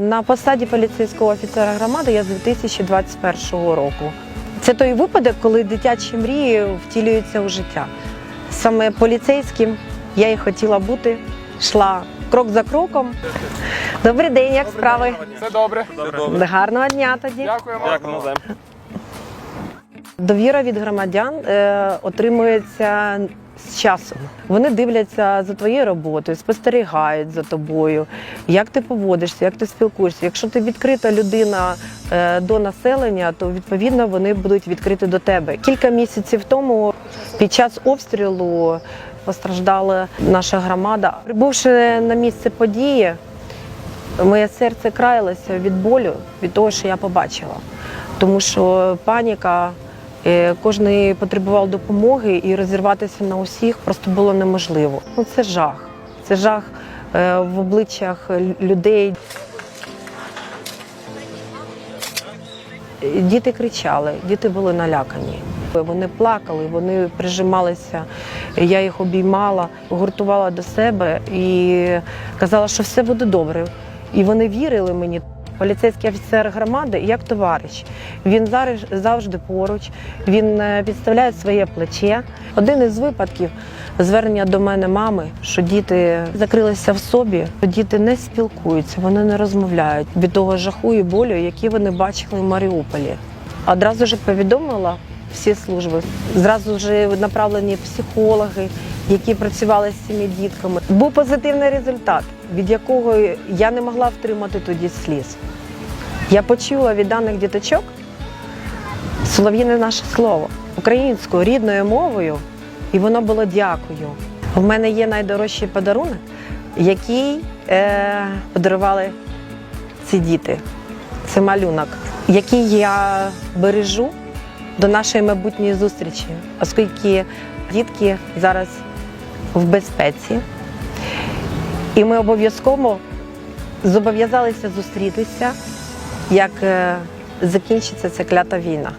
На посаді поліцейського офіцера громади я з 2021 року. Це той випадок, коли дитячі мрії втілюються у життя. Саме поліцейським я і хотіла бути, йшла крок за кроком. Добрий день, як справи? Все добре. Гарного дня тоді. Дякуємо. Дякую. Довіра від громадян е, отримується з часом. Вони дивляться за твоєю роботою, спостерігають за тобою, як ти поводишся, як ти спілкуєшся. Якщо ти відкрита людина е, до населення, то відповідно вони будуть відкриті до тебе. Кілька місяців тому під час обстрілу постраждала наша громада. Прибувши на місце події, Моє серце краялося від болю, від того, що я побачила. Тому що паніка, кожен потребував допомоги і розірватися на усіх просто було неможливо. Ну, це жах. Це жах е, в обличчях людей. Діти кричали, діти були налякані. Вони плакали, вони прижималися. Я їх обіймала, гуртувала до себе і казала, що все буде добре. І вони вірили мені. Поліцейський офіцер громади як товариш. Він зараз завжди поруч, він е, підставляє своє плече. Один із випадків звернення до мене мами, що діти закрилися в собі, діти не спілкуються, вони не розмовляють від того жаху і болю, які вони бачили в Маріуполі. Одразу ж повідомила всі служби. Зразу ж направлені психологи, які працювали з цими дітками. Був позитивний результат, від якого я не могла втримати тоді сліз. Я почула від даних діточок солов'їне наше слово українською рідною мовою, і воно було дякую. У мене є найдорожчий подарунок, який е, подарували ці діти. Це малюнок, який я бережу до нашої майбутньої зустрічі, оскільки дітки зараз в безпеці. І ми обов'язково зобов'язалися зустрітися, як е, закінчиться ця клята війна.